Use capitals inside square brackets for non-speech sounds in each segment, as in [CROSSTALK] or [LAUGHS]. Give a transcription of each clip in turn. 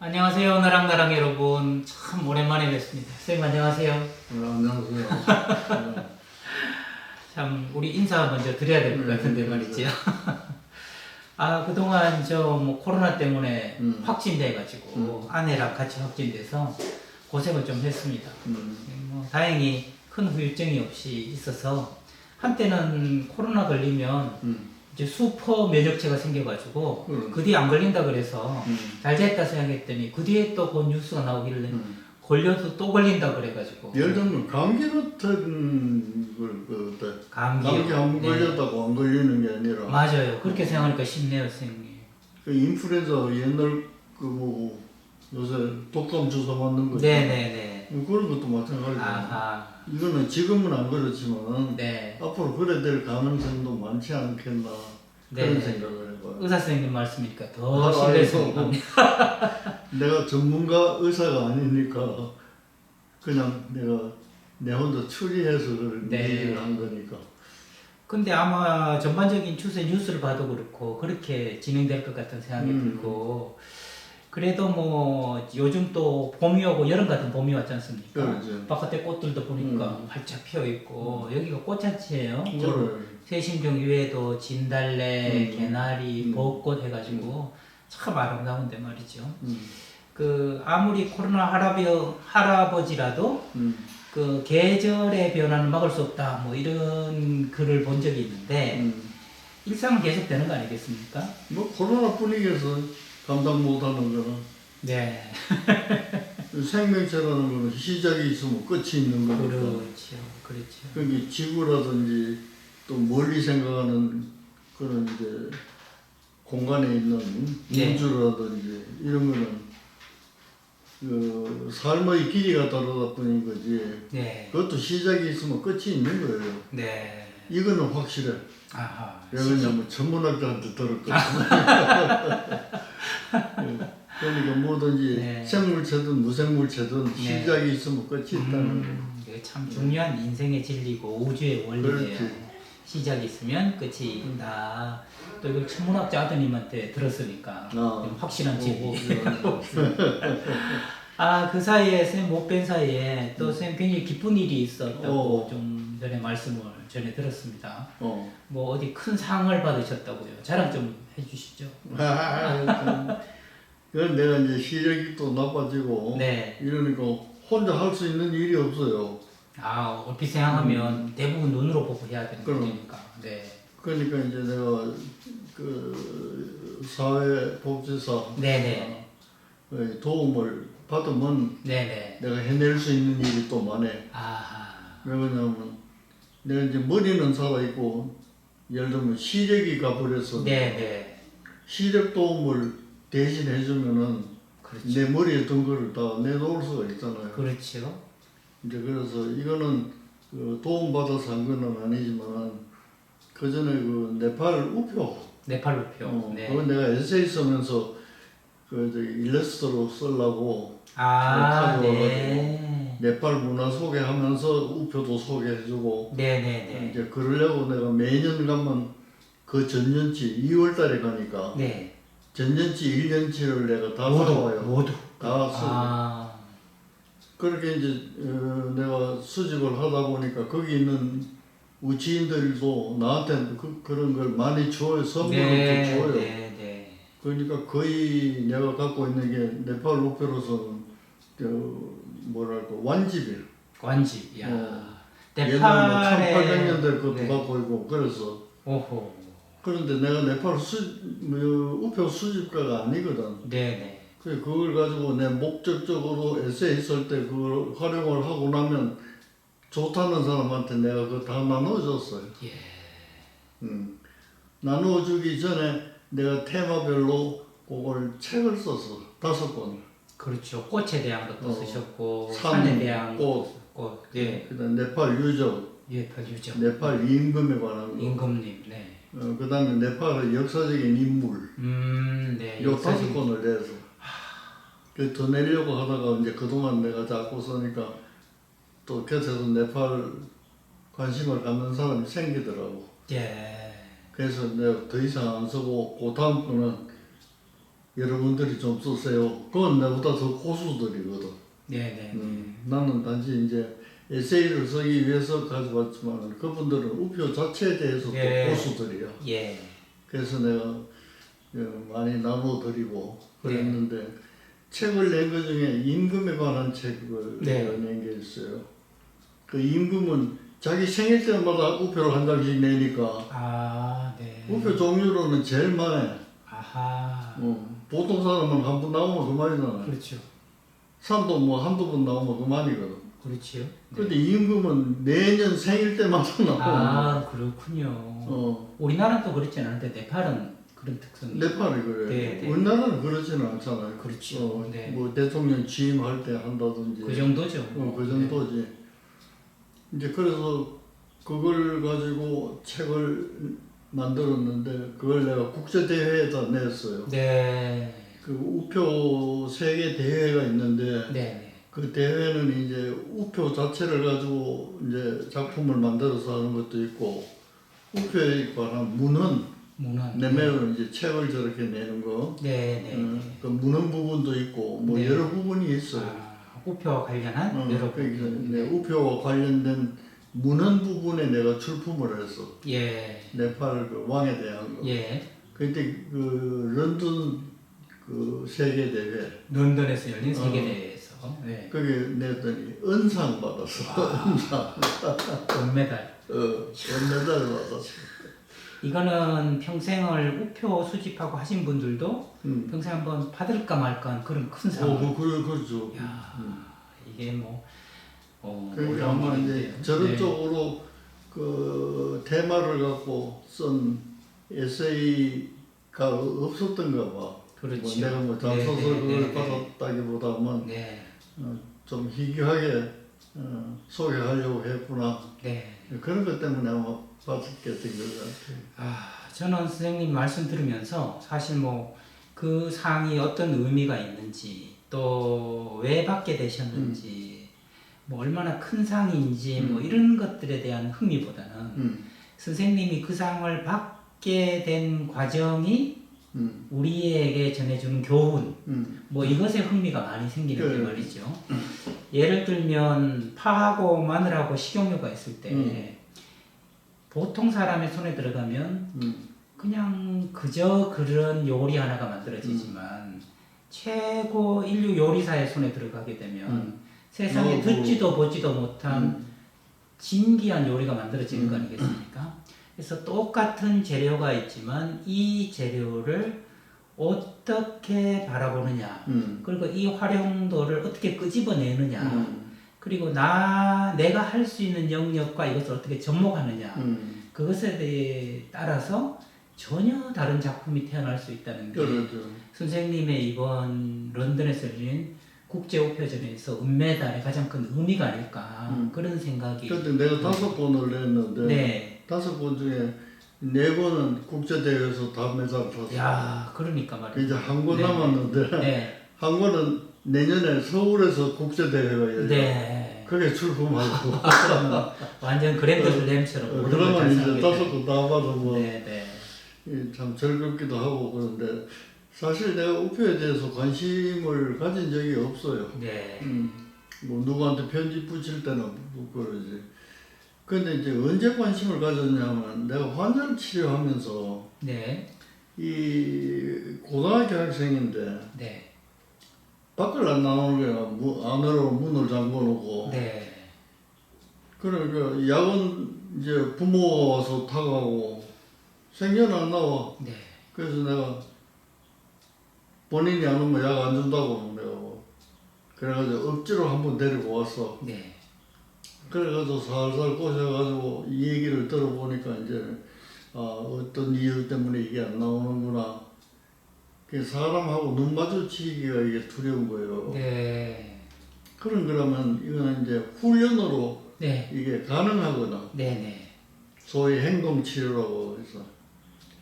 안녕하세요 나랑 나랑 여러분. 참 오랜만에 뵙습니다. 선생님 안녕하세요. 네, 안녕하세요. 네. [LAUGHS] 참 우리 인사 먼저 드려야 될것 네, 같은데 네, 말이죠. [LAUGHS] 아 그동안 저 뭐 코로나 때문에 음. 확진돼 가지고 아내랑 같이 확진돼서 고생을 좀 했습니다. 음, 뭐 다행히 큰 후유증이 없이 있어서 한때는 코로나 걸리면 음, 이제 슈퍼 면역체가 생겨가지고 음. 그 뒤에 안 걸린다 그래서 음, 잘 됐다 생각했더니 그 뒤에 또 그 뉴스가 나오길래 음. 걸려도 또 걸린다 그래가지고 예를 들면 감기 같은 걸, 그? 감기요. 감기 안 네. 걸렸다고 안 걸리는 게 아니라 맞아요. 그렇게 생각하니까 쉽네요, 선생님. 그 인플루엔자 옛날 그뭐 요새 독감 주사 맞는 거 네네네. 뭐 그런 것도 마찬가지고 아하. 이거는 지금은 안 그렇지만 네. 앞으로 그래 될 가능성도 많지 않겠나 그런 네. 생각을 해봐요. 의사 선생님 말씀이니까 더 아, 신뢰성이 아이고. 갑니다. [LAUGHS] 내가 전문가 의사가 아니니까 그냥 내가 내 혼자 추리해서 그런 네. 얘기를 한 거니까. 근데 아마 전반적인 추세 뉴스를 봐도 그렇고 그렇게 진행될 것 같은 생각이 음. 들고 그래도 뭐 요즘 또 봄이 오고 여름 같은 봄이 왔지 않습니까? 그렇죠. 바깥에 꽃들도 보니까 음. 활짝 피어 있고 여기가 꽃잔치예요. 그거를 세심종 이외에도 진달래, 음. 개나리, 음. 벚꽃 해가지고 참 아름다운데 말이죠. 음, 그 아무리 코로나 할아비, 할아버지라도 음, 그 계절의 변화는 막을 수 없다 뭐 이런 글을 본 적이 있는데 음. 일상은 계속되는 거 아니겠습니까? 뭐 코로나 분위기에서 감당 못하는 거는 네, [LAUGHS] 생명체라는 거는 시작이 있으면 끝이 있는 거니까. 그렇죠, 그렇죠. 그게 지구라든지 또 멀리 생각하는 그런 이제 공간에 있는 네. 우주라든지 이런 거는 그 삶의 길이가 다르다 뿐인 거지. 네, 그것도 시작이 있으면 끝이 있는 거예요. 네, 이거는 확실해. 아하. 왜 그러냐면 전문학자한테 들었거든. 예. [LAUGHS] 그러니까 뭐든지 네. 생물체든 무생물체든 네. 시작이 있으면 끝이 있다는 거예요. 음, 이게 참 중요한 인생의 진리고 우주의 원리예요. 그렇지. 시작이 있으면 끝이 있다. 또 이걸 천문학자 아드님한테 들었으니까 아. 좀 확실한 진리. 오, 오, 오. 아, 그 사이에 쌤 못 뵌 사이에 또 쌤 굉장히 기쁜 일이 있었다고 어. 좀 전에 말씀을 전에 들었습니다. 어. 뭐 어디 큰 상을 받으셨다고요. 자랑 좀 해주시죠. 아, 그건 내가 이제 시력이 또 나빠지고 네. 이러니까 혼자 할 수 있는 일이 없어요. 아, 얼핏 생각하면 대부분 눈으로 보고 해야 되는 음. 그럼. 거니까. 네. 그러니까 이제 내가 그 사회복지사 네네. 의 도움을 받으면 네네. 내가 해낼 수 있는 일이 또 많네. 아하. 왜 그러냐면 내가 이제 머리는 살아있고 예를 들면 시력이 가버려서 네 네. 시력 도움을 대신 해주면은 그렇죠. 내 머리에 든 거를 다 내놓을 수가 있잖아요. 그렇죠. 이제 그래서 이거는 그 도움 받아서 한 거는 아니지만 그 전에 그 네팔 우표 네팔 우표. 어, 네. 그건 내가 에세이 쓰면서 그 일러스트로 쓰려고 아, 네. 네팔 문화 소개하면서 우표도 소개해주고 네네네. 이제 그러려고 내가 매년 가면 그 전년치 2월 달에 가니까 네. 전년치 1년치를 내가 다 모두, 사와요. 모두. 다 쓰고 아, 그렇게 이제 어, 내가 수집을 하다 보니까 거기 있는 우치인들도 나한테 그, 그런 걸 많이 줘요. 선물을 네, 또 줘요. 네, 네. 그러니까 거의 내가 갖고 있는 게 네팔 우표로서는 저 뭐랄까 완집이에요. 관집, 야. 어. 옛날 뭐 네팔에. 1800년대 것도 네. 갖고 있고 그래서 오호. 그런데 내가 네팔 수 뭐, 우표 수집가가 아니거든. 네네. 그 그걸 가지고 내 목적적으로 에세이 쓸 때 그걸 활용을 하고 나면 좋다는 사람한테 내가 그거 다 나눠줬어요. 예. 음. 나눠주기 전에 내가 테마별로 그걸 책을 썼어. 다섯 권. 그렇죠. 꽃에 대한 것도 어. 쓰셨고, 산, 산에 대한 꽃. 썼고, 네. 그다음 네팔 유적, 예, 별유죠. 네팔 임금에 관한 거. 임금님, 네. 어, 그다음에 네팔의 역사적인 인물. 음, 네. 요 다섯 역사적인- 권을 내서. 그더 내려고 하다가 이제 그동안 내가 자꾸 쓰니까 또 곁에서 네팔 관심을 갖는 사람이 생기더라고. 예. 그래서 내가 더 이상 안 쓰고 그 다음 거는 여러분들이 좀 쓰세요. 그건 내보다 더 고수들이거든. 네네. 음, 나는 단지 이제 에세이를 쓰기 위해서 가져왔지만 그분들은 우표 자체에 대해서 예. 또 고수들이야. 예. 그래서 내가 어, 많이 나눠드리고 네. 그랬는데 책을 낸 것 중에 임금에 관한 책을 네. 내가 낸게 있어요. 그 임금은 자기 생일 때마다 우표를 한 장씩 내니까 아 네. 우표 종류로는 제일 많아. 아하. 어, 보통 사람은 한 번 나오면 그만이잖아. 그렇죠. 산도 뭐 한두 번 나오면 그만이거든. 그렇지요. 네. 근데 임금은 매년 생일 때마다 나오는 아 그렇군요. 어, 우리나라는 또 그렇진 않은데 네팔은 그런 특성이. 네팔이 그래. 네, 네. 우리나라는 그렇지는 않잖아요. 그렇죠. 어, 네. 뭐 대통령 취임할 때 한다든지. 그 정도죠. 어, 그 정도지. 이제 그래서 그걸 가지고 책을 만들었는데 그걸 내가 국제 대회에다 냈어요. 네. 그 우표 세계 대회가 있는데 네. 네. 그 대회는 이제 우표 자체를 가지고 이제 작품을 만들어서 하는 것도 있고 우표에 관한 문헌 문헌. 내면으로 이제 책을 저렇게 내는 거. 네. 네. 어, 네. 그 문헌 부분도 있고 뭐 네. 여러 부분이 있어요. 아, 우표와 관련한 어, 여러 그러니까 부분. 네, 우표와 관련된 문헌 부분에 내가 출품을 했어. 예. 네팔 그 왕에 대한 거. 예. 그때 그 런던 그 세계 대회 런던에서 열린 어. 세계 대회에서 네. 거기 냈더니 은상 받았어. 은상. 금메달. 어, 은메달 받았어. 이거는 평생을 우표 수집하고 하신 분들도 음. 평생 한번 받을까 말까 그런 큰 상황. 어, 그, 그, 그렇죠. 야, 음. 이게 뭐 어, 그러니까 아마 이제 일인데요. 저런 네. 쪽으로 그 테마를 갖고 쓴 에세이가 없었던가 봐. 그렇죠. 뭐 내가 뭐 네, 장소설 네, 그걸 네, 네. 받았다기보다는 네. 어, 좀 희귀하게 어, 소개하려고 했구나. 네. 그런 것 때문에 아마 받게 된것 같아요. 아, 저는 선생님 말씀 들으면서 사실 뭐 그 상이 어떤 의미가 있는지 또 왜 받게 되셨는지 뭐 얼마나 큰 상인지 뭐 이런 것들에 대한 흥미보다는 음, 선생님이 그 상을 받게 된 과정이 음, 우리에게 전해주는 교훈 음, 뭐 이것에 흥미가 많이 생기는데 네. 말이죠. 예를 들면 파하고 마늘하고 식용유가 있을 때 음. 보통 사람의 손에 들어가면 음, 그냥 그저 그런 요리 하나가 만들어지지만 최고 인류 요리사의 손에 들어가게 되면 음. 세상에 어, 듣지도 보지도 못한 음. 진기한 요리가 만들어지는 거 음. 아니겠습니까? 그래서 똑같은 재료가 있지만 이 재료를 어떻게 바라보느냐 음, 그리고 이 활용도를 어떻게 끄집어내느냐 음, 그리고 나 내가 할 수 있는 영역과 이것을 어떻게 접목하느냐 음. 그것에 대해 따라서 전혀 다른 작품이 태어날 수 있다는 게 그렇죠. 선생님의 이번 런던에서 열린 국제 우표전에서 은메달의 가장 큰 의미가 아닐까 음. 그런 생각이 그때 내가 다섯 번을 냈는데 네. 다섯 번 중에 네 번은 국제 대회에서 다 메달 탔어. 야 그러니까 그 말이야 이제 한권 네. 남았는데 네. 한 권은 내년에 서울에서 국제 대회가 열려. 네. 그게 출품하고. [LAUGHS] 완전 그랜드 슬램처럼 그러면 이제 다섯. 권다 받아 뭐. 네, 네. 참 즐겁기도 하고 그런데 사실 내가 우표에 대해서 관심을 가진 적이 없어요. 네. 음, 뭐 누구한테 편지 붙일 때는 뭐 그러지. 근데 이제 언제 관심을 가졌냐면 내가 환자를 치료하면서 네. 이 고등학교 학생인데 네. 밖을 안 나오는 거야. 문, 안으로 문을 잠궈 놓고. 네. 그러니까 야간 이제 부모가 와서 타가고 생전 안 나와. 네. 그래서 내가 본인이 안 오면 약 안 준다고 내가 뭐. 그래가지고 억지로 한 번 데리고 왔어. 네. 그래가지고 살살 꼬셔가지고 이 얘기를 들어보니까 이제 아 어떤 이유 때문에 이게 안 나오는구나. 그 사람하고 눈 마주치기가 이게 두려운 거예요. 네. 그런 거라면 이거는 이제 훈련으로 네. 이게 가능하거나 네. 네. 소위 행동 치료라고 해서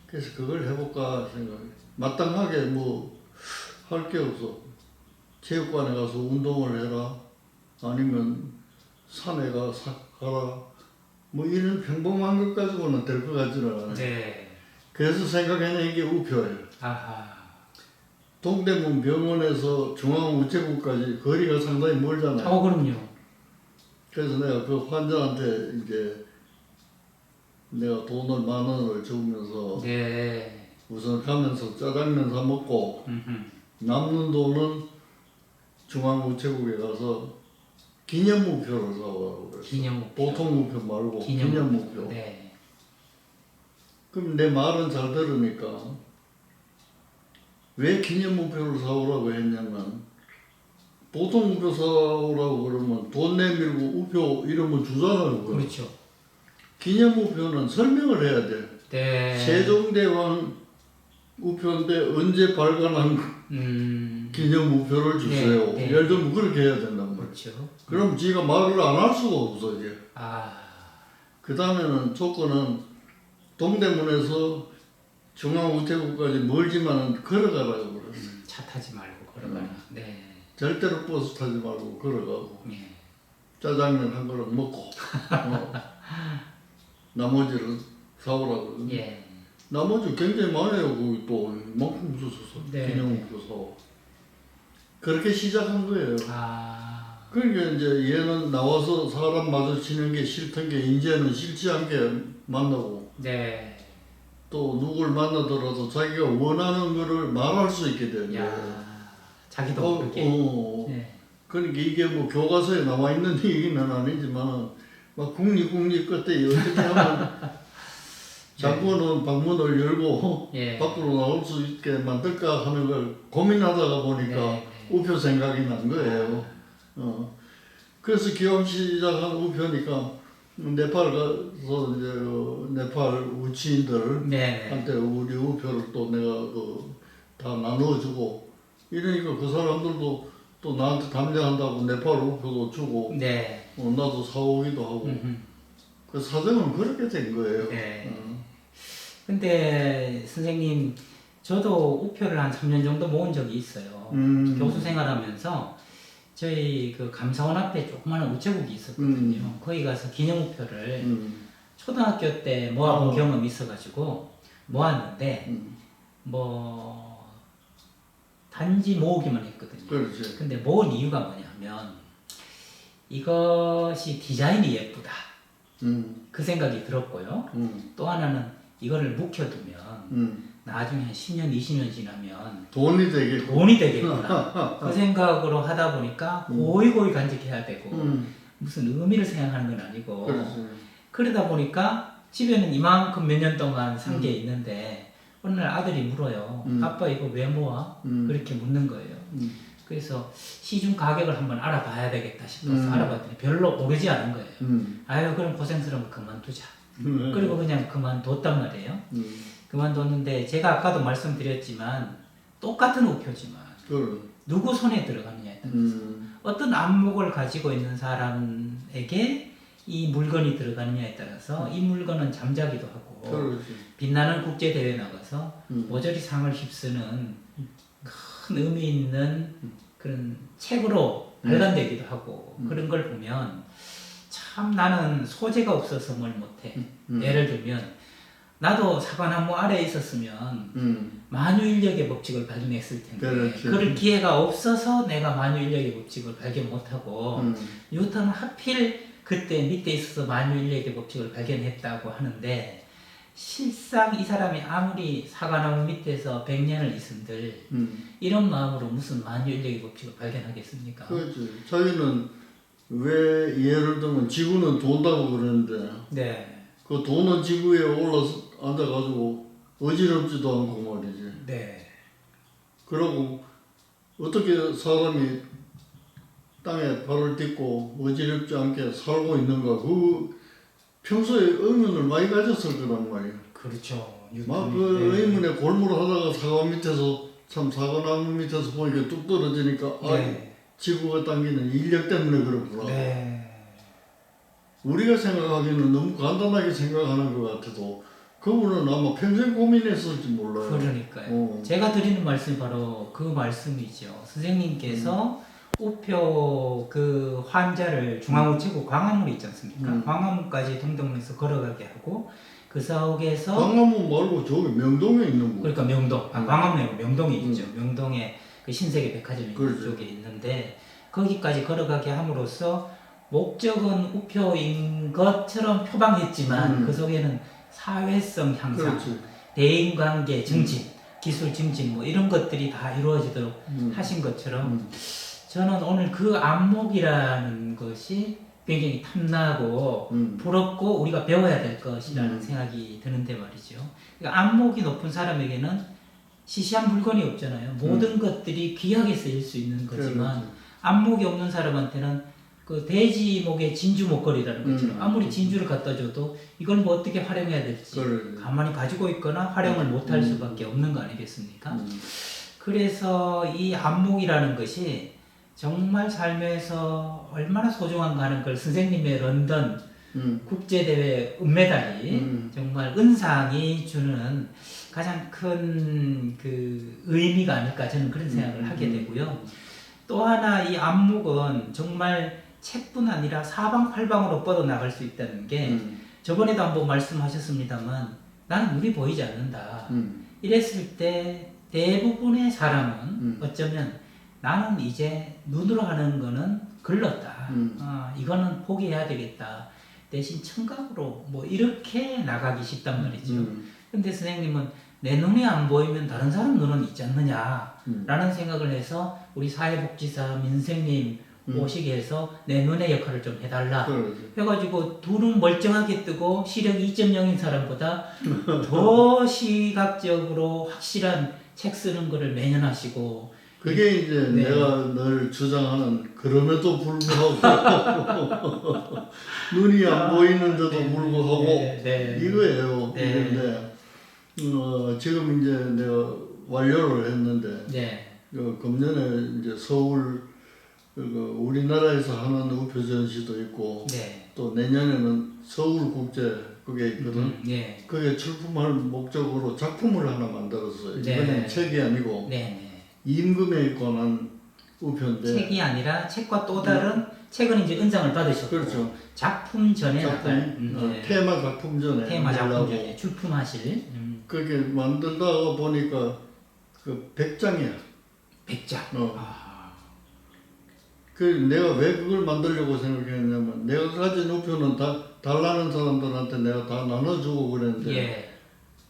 그래서 그걸 해볼까 생각해. 마땅하게 뭐 할 게 없어. 체육관에 가서 운동을 해라. 아니면 산에 가 사, 가라. 뭐 이런 평범한 것 가지고는 될 것 같지는 않아요. 네. 그래서 생각해낸 게 우표예요. 아하. 동대문 병원에서 중앙우체국까지 거리가 상당히 멀잖아요. 어 그럼요. 그래서 내가 그 환자한테 이제 내가 돈을 만 원을 주면서 네. 우선 가면서 짜장면 사 먹고 음흠. 남는 돈은 중앙우체국에 가서 기념무표를 사오라고 그랬어. 기념 보통무표 말고 기념- 기념무표. 네. 그럼 내 말은 잘 들으니까 왜 기념무표를 사오라고 했냐면 보통 우표 사오라고 그러면 돈 내밀고 우표 이름을 주잖아요. 그거. 그렇죠. 기념우표는 설명을 해야 돼. 네. 세종대왕 우표인데 언제 발간한 음. 기념 우표를 주세요. 네, 네. 예를 들면 그렇게 해야 된단 말이야. 그렇죠. 그럼 지가 말을 안 할 수가 없어 이게. 아. 그 다음에는 조건은 동대문에서 중앙우체국까지 멀지만 걸어가라고 그랬어. 음, 차 타지 말고 걸어가라. 네. 절대로 버스 타지 말고 걸어가고 예. 짜장면 한 그릇 먹고 [LAUGHS] 어. 나머지를 사오라고. 예. 나머지 굉장히 많아요. 거기 또 이만큼 주셔서 네, 기념으로 사오. 그렇게 시작한 거예요. 아. 그러니까 이제 얘는 나와서 사람 마주치는 게 싫던 게 이제는 싫지 않게 만나고 네. 또 누굴 만나더라도 자기가 원하는 거를 말할 수 있게 되는 거예요. 야. 자기도 어, 모르게. 어. 네. 그러니까 이게 뭐 교과서에 나와 있는 [LAUGHS] 얘기는 아니지만 막 국립 국립 그때 어떻게 하면 자꾸는 방문을 열고 예. [LAUGHS] 밖으로 나올 수 있게 만들까 하는 걸 고민하다가 보니까 네, 우표 생각이 난 거예요. 어. 그래서 기업 시작한 우표니까 네팔 가서 이제 그 네팔 우치인들 네. 한테 우리 우표를 또 내가 그 다 나눠주고 이러니까 그 사람들도 또 나한테 담당한다고 네팔 우표도 주고 네. 어, 나도 사오기도 하고 음흠. 그 사정은 그렇게 된 거예요. 네. 어. 근데 선생님 저도 우표를 한 3년 정도 모은 적이 있어요. 음. 교수 생활하면서 저희 그 감사원 앞에 조그마한 우체국이 있었거든요. 거기 가서 기념 우표를 음. 초등학교 때 모아본 어. 경험이 있어가지고 모았는데 음. 뭐 단지 모으기만 했거든요. 그렇지. 근데 모은 이유가 뭐냐면 이것이 디자인이 예쁘다 음. 그 생각이 들었고요. 음. 또 하나는 이거를 묵혀두면 음. 나중에 한 10년, 20년 지나면 돈이 되겠고. 돈이 되겠구나. [LAUGHS] 그 생각으로 하다 보니까 고이 고이 간직해야 되고 음. 무슨 의미를 생각하는 건 아니고 그렇지. 그러다 보니까 집에는 이만큼 몇 년 동안 산게 있는데 어느 날 아들이 물어요. 음. 아빠 이거 왜 모아? 음. 그렇게 묻는 거예요. 음. 그래서 시중 가격을 한번 알아봐야 되겠다 싶어서 음. 알아봤더니 별로 오르지 않은 거예요. 음. 아유 그럼 고생스러우면 그만두자. 음. 그리고 그냥 그만뒀단 말이에요. 음. 그만뒀는데 제가 아까도 말씀드렸지만 똑같은 우표지만 그래. 누구 손에 들어가느냐에 따라 음. 어떤 안목을 가지고 있는 사람에게 이 물건이 들어가느냐에 따라서 이 물건은 잠자기도 하고 그렇지. 빛나는 국제 대회 나가서 음. 모조리 상을 휩쓰는 큰 의미 있는 그런 책으로 발간되기도 하고 음. 그런 걸 보면 참 나는 소재가 없어서 뭘 못해. 음. 예를 들면 나도 사과나무 아래에 있었으면 음. 만유인력의 법칙을 발견했을 텐데 그렇지. 그럴 기회가 없어서 내가 만유인력의 법칙을 발견 못하고 음. 뉴턴은 하필 그때 밑에 있어서 만유인력의 법칙을 발견했다고 하는데 실상 이 사람이 아무리 사과나무 밑에서 100년을 있은들 음. 이런 마음으로 무슨 만유인력의 법칙을 발견하겠습니까? 그렇지. 자기는 왜 예를 들면 지구는 돈다고 그러는데 네, 그 돈은 지구에 올라서 앉아가지고 어지럽지도 않고 말이지. 네, 그러고 어떻게 사람이 땅에 발을 딛고 어지럽지 않게 살고 있는가 그 평소에 의문을 많이 가졌을 거란 말이야. 그렇죠. 막 뉴턴이, 그 네. 의문에 골몰하다가 사과 밑에서 참 사과나무 밑에서 보니까 뚝 떨어지니까 아 네, 지구가 당기는 인력 때문에 그렇구나. 네, 우리가 생각하기에는 너무 간단하게 생각하는 것 같아도 그분은 아마 평생 고민했을지 몰라요. 그러니까요. 어. 제가 드리는 말씀이 바로 그 말씀이죠. 선생님께서 음. 우표 그 환자를 중앙우체국 광화문 있지 않습니까? 음. 광화문까지 동대문에서 걸어가게 하고 그그 속에서 광화문 말고 저기 명동에 있는 거. 그러니까 명동, 아, 음. 광화문에 명동이 음. 있죠. 명동에 그 신세계 백화점이 그렇죠. 쪽에 있는데 거기까지 걸어가게 함으로써 목적은 우표인 것처럼 표방했지만 음. 그 속에는 사회성 향상, 그렇지. 대인관계 증진, 기술 증진 뭐 이런 것들이 다 이루어지도록 음. 하신 것처럼 음. 저는 오늘 그 안목이라는 것이 굉장히 탐나고 음. 부럽고 우리가 배워야 될 것이라는 음. 생각이 드는데 말이죠. 그러니까 안목이 높은 사람에게는 시시한 물건이 없잖아요. 모든 것들이 귀하게 쓰일 수 있는 거지만 그렇지. 안목이 없는 사람한테는 그 돼지목의 진주 목걸이라는 것처럼 음. 아무리 진주를 갖다 줘도 이걸 뭐 어떻게 활용해야 될지 그래. 가만히 가지고 있거나 활용을 못할 음. 수밖에 없는 거 아니겠습니까? 음. 그래서 이 안목이라는 것이 정말 삶에서 얼마나 소중한가 하는 걸 선생님의 런던 음. 국제대회 은메달이 음. 정말 은상이 주는 가장 큰 그 의미가 아닐까 저는 그런 생각을 음. 하게 되고요. 또 하나 이 안목은 정말 책뿐 아니라 사방팔방으로 뻗어 나갈 수 있다는 게 음. 저번에도 한번 말씀하셨습니다만 나는 눈이 보이지 않는다. 음. 이랬을 때 대부분의 사람은 음. 어쩌면 나는 이제 눈으로 하는 거는 글렀다. 음. 아, 이거는 포기해야 되겠다. 대신 청각으로 뭐 이렇게 나가기 쉽단 말이죠. 음. 근데 선생님은 내 눈이 안 보이면 다른 사람 눈은 있지 않느냐 음. 라는 생각을 해서 우리 사회복지사 민생님 음. 오시게 해서 내 눈의 역할을 좀 해달라 그러지. 해가지고 두눈 멀쩡하게 뜨고 시력 2.0인 사람보다 [LAUGHS] 더 시각적으로 확실한 책 쓰는 거를 매년 하시고 그게 이제 네. 내가 늘 주장하는 그럼에도 불구하고 [LAUGHS] 눈이 안 보이는데도 네, 불구하고 네, 네. 이거예요. 네. 이건데 어, 지금 이제 내가 완료를 했는데 네, 그 금년에 이제 서울 그 우리나라에서 하는 우표 전시도 있고 네, 또 내년에는 서울 국제 그게 있거든. 음, 네, 그게 출품할 목적으로 작품을 하나 만들었어요. 네. 이거는 책이 아니고 네, 임금에 관한 우표인데 책이 아니라 책과 또 다른 책은 이제 은장을 받으셨고 네. 그렇죠. 작품 전에 작품 음, 어, 네. 테마 작품 전에 테마 작품 전에 출품하실 음, 그게 만들다가 보니까 그 100장이야. 백장. 어. 아, 그 내가 왜 그걸 만들려고 생각했냐면 내가 가진 우표는 다 달라는 사람들한테 내가 다 나눠주고 그랬는데 예,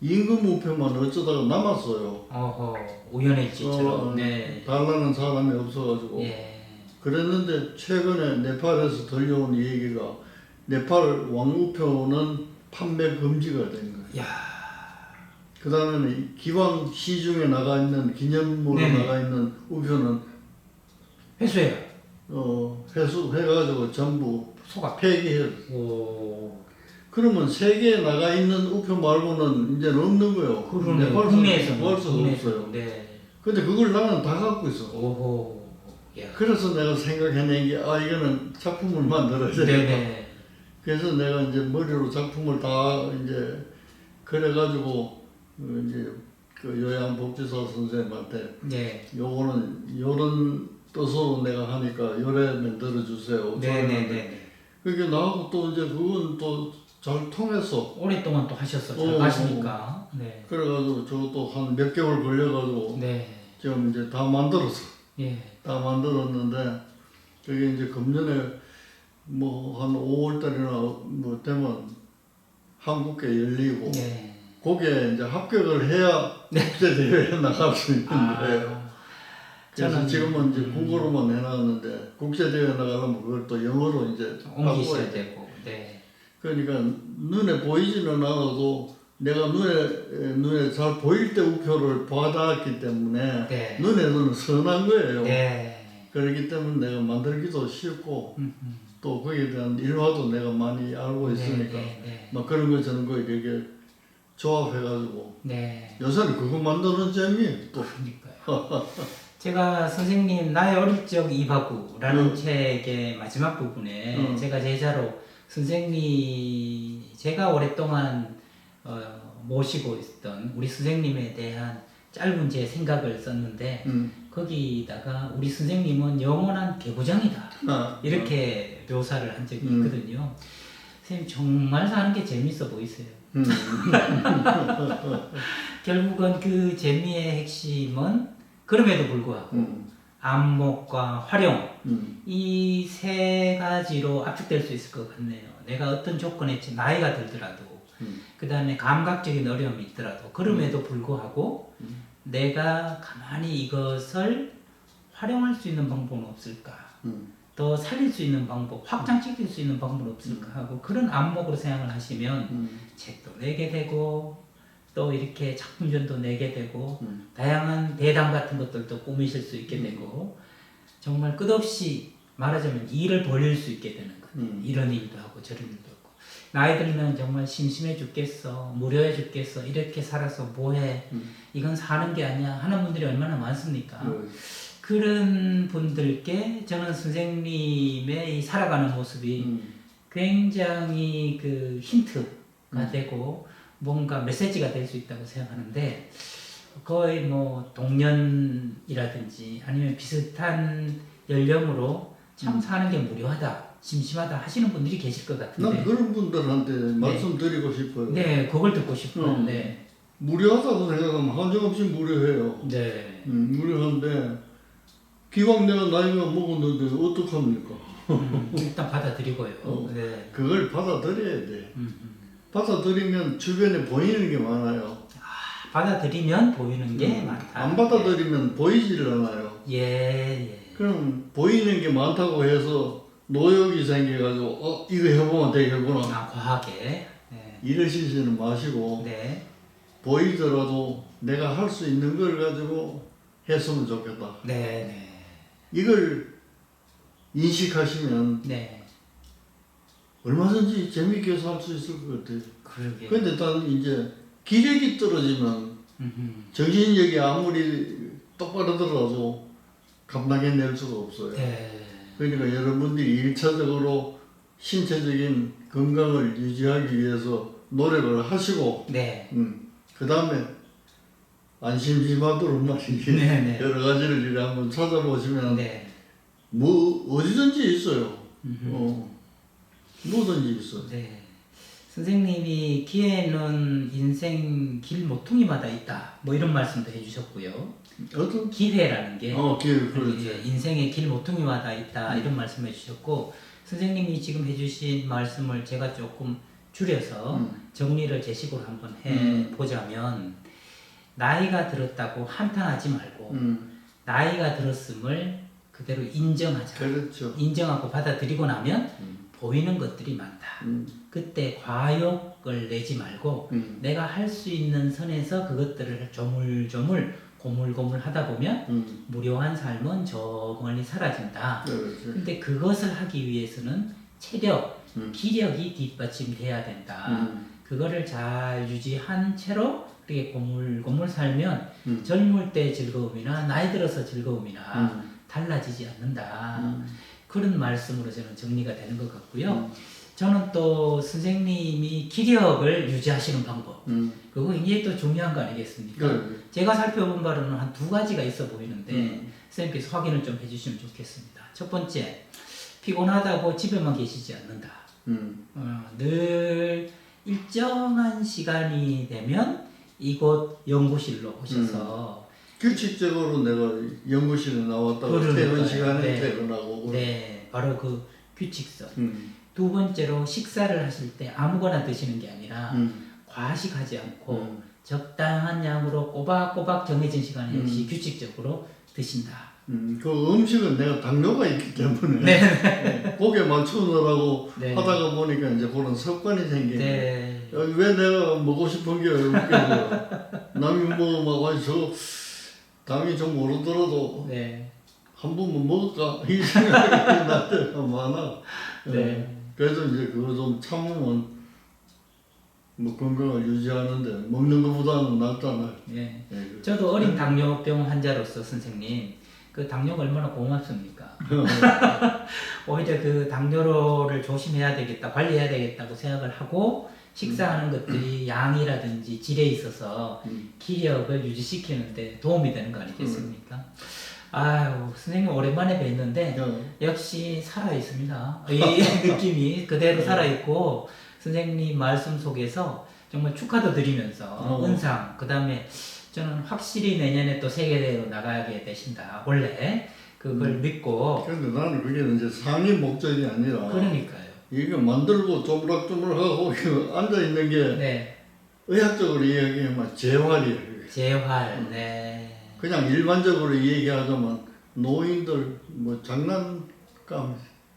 임금 우표만 어쩌다가 남았어요. 어허 우연일지처럼 어, 네, 달라는 사람이 없어가지고 예, 그랬는데 최근에 네팔에서 들려온 얘기가 네팔 왕우표는 판매 금지가 된 거예요. 야, 그 다음에는 기왕 시중에 나가 있는 기념물로 네네. 나가 있는 우표는 회수해요. 어, 회수해가지고 전부 소각. 폐기해. 오, 그러면 세계에 나가 있는 우표 말고는 이제 없는 거예요. 그러네. 네팔 국내에서는 구할 수가 국내에서는. 없어요. 네, 근데 그걸 나는 다 갖고 있어. 오호, 야, 그래서 내가 생각해낸 게, 아, 이거는 작품을 만들어야 돼. 네네, 그래서 내가 이제 머리로 작품을 다 이제 그래가지고 어, 이제 그 요양복지사 선생님한테 네, 요거는 요런 뜻으로 내가 하니까 요래 만들어 주세요. 네네네. 그게 나하고 또 이제 그건 또 잘 통했어. 오랫동안 또 하셨어. 잘 어, 가시니까. 네, 그래가지고 저것도 한 몇 개월 걸려가지고 네, 지금 이제 다 만들었어. 예, 다 만들었는데 그게 이제 금년에 뭐 한 5월 달이나 뭐 되면 한국에 열리고 네. 거기에 이제 합격을 해야 국제 대회에 [LAUGHS] 나갈 수 있는 거예요. 아, 그래서 저는- 지금은 이제 음. 국어로만 해놨는데 국제 대회 나가려면 그걸 또 영어로 이제 옮기셔야. 되고, 네, 그러니까 눈에 보이지는 않아도 내가 눈에 에, 눈에 잘 보일 때 우표를 받았기 때문에 네, 눈에는 선한 거예요. 네, 그렇기 때문에 내가 만들기도 쉽고 음. 또 거기에 대한 일화도 내가 많이 알고 있으니까 네, 네, 막 그런 거 저런 거 이렇게 조합해가지고 네. 요새는 그거 만드는 재미 또 그러니까요. [LAUGHS] 제가 선생님 나의 어릴 적 이바구라는 음. 책의 마지막 부분에 음. 제가 제자로 선생님 제가 오랫동안 어, 모시고 있었던 우리 선생님에 대한 짧은 제 생각을 썼는데 음. 거기다가 우리 선생님은 영원한 개구장이다 아, 이렇게 묘사를 한 적이 음. 있거든요. 선생님 정말 사는 게 재밌어 보이세요. 음. [LAUGHS] 결국은 그 재미의 핵심은 그럼에도 불구하고 음. 안목과 활용 음. 이 세 가지로 압축될 수 있을 것 같네요. 내가 어떤 조건에 처- 나이가 들더라도 음. 그 다음에 감각적인 어려움이 있더라도 그럼에도 불구하고 음. 내가 가만히 이것을 활용할 수 있는 방법은 없을까? 음. 더 살릴 수 있는 방법, 확장시킬 수 있는 방법은 없을까 하고 그런 안목으로 생각을 하시면 음. 책도 내게 되고 또 이렇게 작품전도 내게 되고 음. 다양한 대담 같은 것들도 꾸미실 수 있게 음. 되고 정말 끝없이 말하자면 일을 벌일 수 있게 되는 거예요. 음. 이런 일도 하고 저런 일도 하고 나이 들면 정말 심심해 죽겠어 무료해 죽겠어 이렇게 살아서 뭐해 음. 이건 사는 게 아니야 하는 분들이 얼마나 많습니까? 음. 그런 분들께 저는 선생님의 이 살아가는 모습이 음. 굉장히 그 힌트가 음. 되고 뭔가 메시지가 될 수 있다고 생각하는데 거의 뭐 동년이라든지 아니면 비슷한 연령으로 참 음. 사는 게 무료하다 심심하다 하시는 분들이 계실 것난 같은데 그런 분들한테 말씀드리고 싶어요. 네 그걸 듣고 싶어요 음. 네. 무료하다고 생각하면 한정없이 무료해요. 네. 음, 무료한데 기왕 내가 나이가 먹었는데 어떡합니까? 음, 일단 받아들이고요 어. 네. 그걸 받아들여야 돼. 음, 음. 받아들이면 주변에 보이는 게 많아요. 받아들이면 보이는 게 음, 많다 안 받아들이면 보이질 않아요. 예, 예. 그럼 보이는 게 많다고 해서 노역이 생겨가지고 어 이거 해보면 되겠구나 아 과하게 네. 이러시지는 마시고 네. 보이더라도 내가 할 수 있는 걸 가지고 했으면 좋겠다. 네, 네. 이걸 인식하시면 네. 얼마든지 재밌게 살 수 있을 것 같아요. 그러게. 근데 단 이제 기력이 떨어지면 음흠. 정신력이 아무리 똑바르더라도 감당해낼 수가 없어요. 네. 그러니까 여러분들이 일차적으로 신체적인 건강을 유지하기 위해서 노력을 하시고, 네. 음, 그 다음에 안심심하도록 말이지. 네, 네. 여러 가지를 이렇게 한번 찾아보시면, 네. 뭐, 어디든지 있어요. 음흠. 어, 뭐든지 있어. 네. 선생님이 기회는 인생 길 모퉁이마다 있다. 뭐 이런 말씀도 해주셨고요. 어떤? 기회라는 게 어, 기회, 예, 그렇지. 인생의 길 모퉁이마다 있다 음. 이런 말씀해 주셨고 선생님이 지금 해주신 말씀을 제가 조금 줄여서 음. 정리를 제 식으로 한번 해 음. 보자면 나이가 들었다고 한탄하지 말고 음, 나이가 들었음을 그대로 인정하자. 그렇죠. 인정하고 받아들이고 나면 음, 보이는 것들이 많다. 음, 그때 과욕을 내지 말고 음, 내가 할 수 있는 선에서 그것들을 조물조물 고물고물 하다 보면 음, 무료한 삶은 저 멀리 사라진다. 그렇지. 근데 그것을 하기 위해서는 체력, 음, 기력이 뒷받침돼야 된다. 음, 그거를 잘 유지한 채로 이렇게 고물고물 살면 음, 젊을 때 즐거움이나 나이 들어서 즐거움이나 음, 달라지지 않는다. 음, 그런 말씀으로 저는 정리가 되는 것 같고요. 음. 저는 또 선생님이 기력을 유지하시는 방법, 음, 그거 굉장히 또 중요한 거 아니겠습니까? 그래. 제가 살펴본 바로는 한 두 가지가 있어 보이는데 음. 선생님께서 확인을 좀 해주시면 좋겠습니다. 첫 번째, 피곤하다고 집에만 계시지 않는다. 음, 어, 늘 일정한 시간이 되면 이곳 연구실로 오셔서 규칙적으로 내가 연구실에 나왔다가 그러니까요. 퇴근 시간에 네. 퇴근하고 네, 바로 그 규칙성. 음, 두 번째로 식사를 하실 때 아무거나 드시는 게 아니라 음, 과식하지 않고 음, 적당한 양으로 꼬박꼬박 정해진 시간에 역시 음. 규칙적으로 드신다. 음, 그 음식은 내가 당뇨가 있기 때문에 네. 네, 고개 맞추느라고 네. 하다가 보니까 이제 그런 습관이 생기네. 네. 어, 왜 내가 먹고 싶은 게 웃겨요. 남이 아니 저 당이 좀 오르더라도 네. 한 번만 먹을까 [LAUGHS] 이 생각이 날 때가 많아. [LAUGHS] 네. 그래서 이제 그거 좀 참으면 뭐 건강을 유지하는데 먹는 것보다는 낫잖아요. 네. 예, 그- 저도 어린 당뇨병 환자로서 선생님 그 당뇨가 얼마나 고맙습니까? [LAUGHS] 오히려 그 당뇨를 조심해야 되겠다, 관리해야 되겠다고 생각을 하고 식사하는 것들이 양이라든지 질에 있어서 음. 기력을 유지시키는데 도움이 되는 거 아니겠습니까? 아유 선생님 오랜만에 뵀는데 어, 역시 살아 있습니다. [LAUGHS] 이 느낌이 그대로 살아 있고 선생님 말씀 속에서 정말 축하도 드리면서 어. 은상 그 다음에 저는 확실히 내년에 또 세계대회로 나가게 되신다. 원래 그걸 음. 믿고 근데 나는 그게 이제 상위 목적이 아니라 그러니까요. 이거 만들고 조물락조물하고 앉아 있는 게 네 의학적으로 이야기하면 재활이에요. 재활 네. 그냥 일반적으로 얘기하자면 노인들 뭐 장난감 [LAUGHS]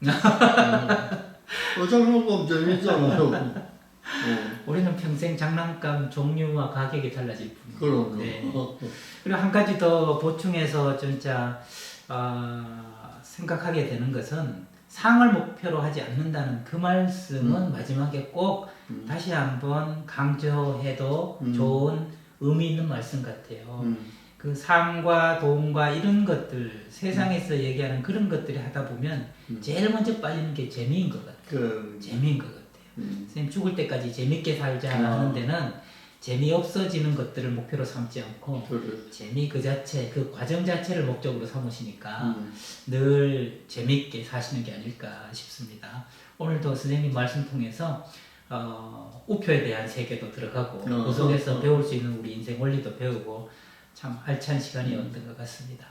어 장난감 재밌잖아요. [LAUGHS] 어, 우리는 평생 장난감 종류와 가격이 달라질 뿐. 그럼 네. 어, [LAUGHS] 그리고 한 가지 더 보충해서 진짜 어, 생각하게 되는 것은 상을 목표로 하지 않는다는 그 말씀은 마지막에 꼭 음. 다시 한번 강조해도 음. 좋은 의미 있는 말씀 같아요. 음, 그 상과 돈과 이런 것들 세상에서 얘기하는 그런 것들이 하다 보면 음. 제일 먼저 빠지는 게 재미인 것 같아요. 그 재미인 것 같아요. 음, 선생님 죽을 때까지 재밌게 살자 아. 하는 데는 재미없어지는 것들을 목표로 삼지 않고 그래. 재미 그 자체, 그 과정 자체를 목적으로 삼으시니까 음, 늘 재밌게 사시는 게 아닐까 싶습니다. 오늘도 선생님 말씀 통해서 어, 우표에 대한 세계도 들어가고 어, 그 속에서 어, 어. 배울 수 있는 우리 인생 원리도 배우고 참 알찬 시간이었던 것 같습니다.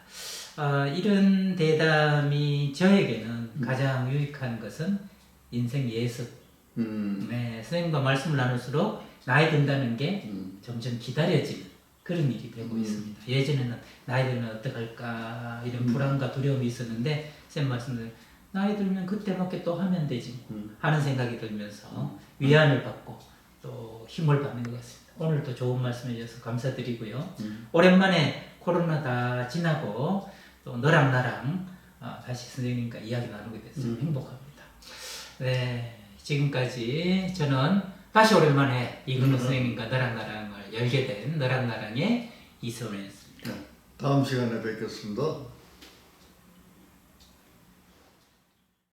아, 이런 대담이 저에게는 가장 유익한 것은 인생 예습. 음, 네, 선생님과 말씀을 나눌수록 나이 든다는 게 음, 점점 기다려지는 그런 일이 되고 음. 있습니다. 예전에는 나이 들면 어떡할까 이런 음. 불안과 두려움이 있었는데 쌤 말씀대로 나이 들면 그때밖에 또 하면 되지 뭐 음. 하는 생각이 들면서 위안을 받고 또 힘을 받는 것 같습니다. 오늘도 좋은 말씀 해 주셔서 감사드리고요. 음. 오랜만에 코로나 다 지나고 또 너랑 나랑 어, 다시 선생님과 이야기 나누게 돼서 음. 행복합니다. 네, 지금까지 저는 다시 오랜만에 이근우 음. 선생님과 너랑 나랑을 열게 된 너랑 나랑의 이선우였습니다. 다음 시간에 뵙겠습니다.